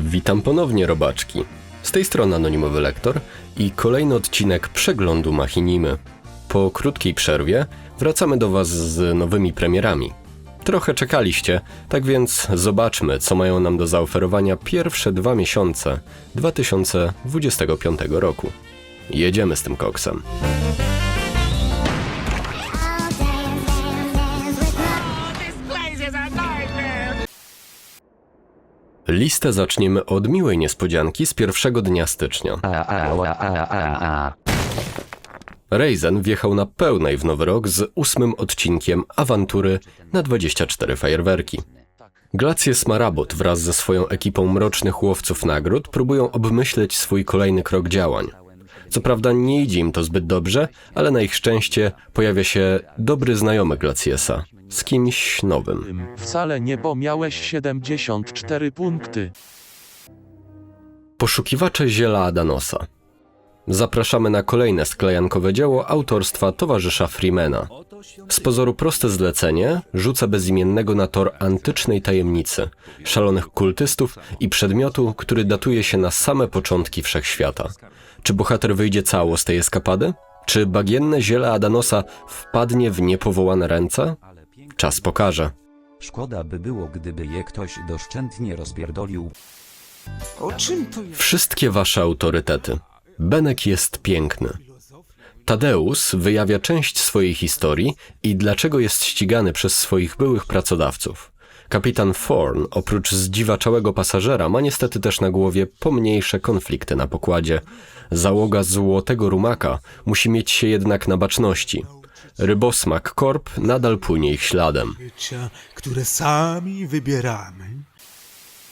Witam ponownie, robaczki. Z tej strony Anonimowy Lektor i kolejny odcinek przeglądu Machinimy. Po krótkiej przerwie wracamy do Was z nowymi premierami. Trochę czekaliście, tak więc zobaczmy, co mają nam do zaoferowania pierwsze dwa miesiące 2025 roku. Jedziemy z tym koksem. Listę zaczniemy od miłej niespodzianki z pierwszego dnia stycznia. Raizen wjechał na pełnej w nowy rok z ósmym odcinkiem awantury na 24 fajerwerki. Glacius Marabot wraz ze swoją ekipą mrocznych łowców nagród próbują obmyśleć swój kolejny krok działań. Co prawda nie idzie im to zbyt dobrze, ale na ich szczęście pojawia się dobry znajomy Glaciusa z kimś nowym. Wcale nie, bo miałeś 74 punkty. Poszukiwacze ziela Adanosa. Zapraszamy na kolejne sklejankowe dzieło autorstwa towarzysza Freemana. Z pozoru proste zlecenie rzuca bezimiennego na tor antycznej tajemnicy, szalonych kultystów i przedmiotu, który datuje się na same początki wszechświata. Czy bohater wyjdzie cało z tej eskapady? Czy bagienne ziele Adanosa wpadnie w niepowołane ręce? Czas pokaże. Szkoda by było, gdyby je ktoś doszczętnie rozpierdolił. Wszystkie wasze autorytety. Benek jest piękny. Tadeusz wyjawia część swojej historii i dlaczego jest ścigany przez swoich byłych pracodawców. Kapitan Thorn, oprócz zdziwaczałego pasażera, ma niestety też na głowie pomniejsze konflikty na pokładzie. Załoga złotego rumaka musi mieć się jednak na baczności. Rybosmak Corp nadal płynie ich śladem. życia, które sami wybieramy.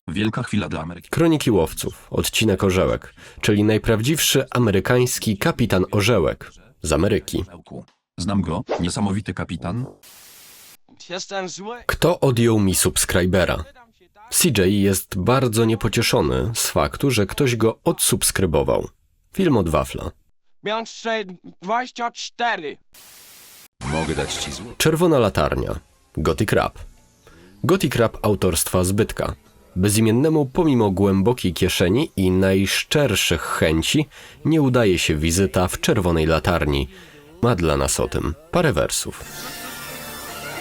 Wielka chwila dla Ameryki. Kroniki Łowców, odcinek Orzełek, czyli najprawdziwszy amerykański kapitan Orzełek z Ameryki. Znam go, niesamowity kapitan. Jestem zły. Kto odjął mi subskrybera? CJ jest bardzo niepocieszony z faktu, że ktoś go odsubskrybował. Film od wafla. Miałem 24. Mogę dać ci. Czerwona latarnia. Gothic Rap. Gothic Rap autorstwa Zbytka. Bezimiennemu pomimo głębokiej kieszeni i najszczerszych chęci nie udaje się wizyta w czerwonej latarni. Ma dla nas o tym parę wersów.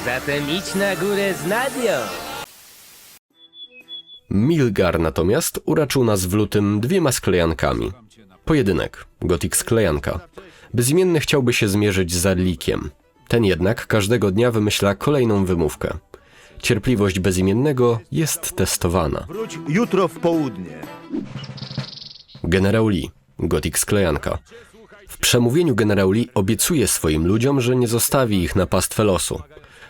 Zatem idź na górę z Nadią. Milgar natomiast uraczył nas w lutym dwiema sklejankami. Pojedynek, Gothic sklejanka. Bezimienny chciałby się zmierzyć z Arlikiem. Ten jednak każdego dnia wymyśla kolejną wymówkę. Cierpliwość bezimiennego jest testowana. Wróć jutro w południe. Generał Lee, Gothic sklejanka. W przemówieniu generał Lee obiecuje swoim ludziom, że nie zostawi ich na pastwę losu.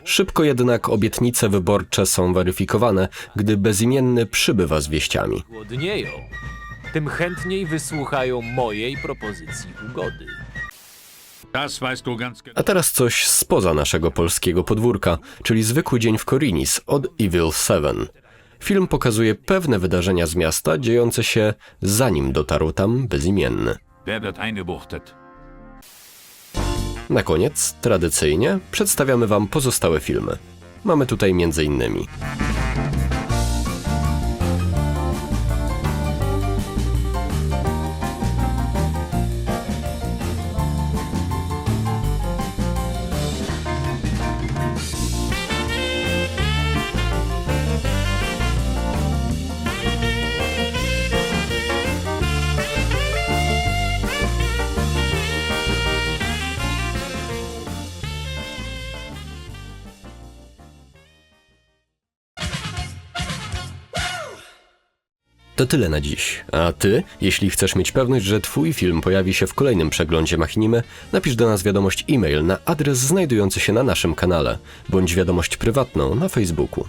Szybko jednak obietnice wyborcze są weryfikowane, gdy bezimienny przybywa z wieściami. głodnieją, tym chętniej wysłuchają mojej propozycji ugody. A teraz coś spoza naszego polskiego podwórka, czyli zwykły dzień w Korinis od Evil Seven. Film pokazuje pewne wydarzenia z miasta dziejące się zanim dotarł tam bezimienny. Na koniec, tradycyjnie, przedstawiamy Wam pozostałe filmy. Mamy tutaj między innymi To tyle na dziś. A ty, jeśli chcesz mieć pewność, że twój film pojawi się w kolejnym przeglądzie Machinimy, napisz do nas wiadomość e-mail na adres znajdujący się na naszym kanale, bądź wiadomość prywatną na Facebooku.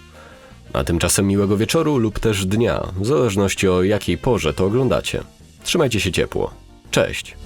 A tymczasem miłego wieczoru lub też dnia, w zależności o jakiej porze to oglądacie. Trzymajcie się ciepło. Cześć!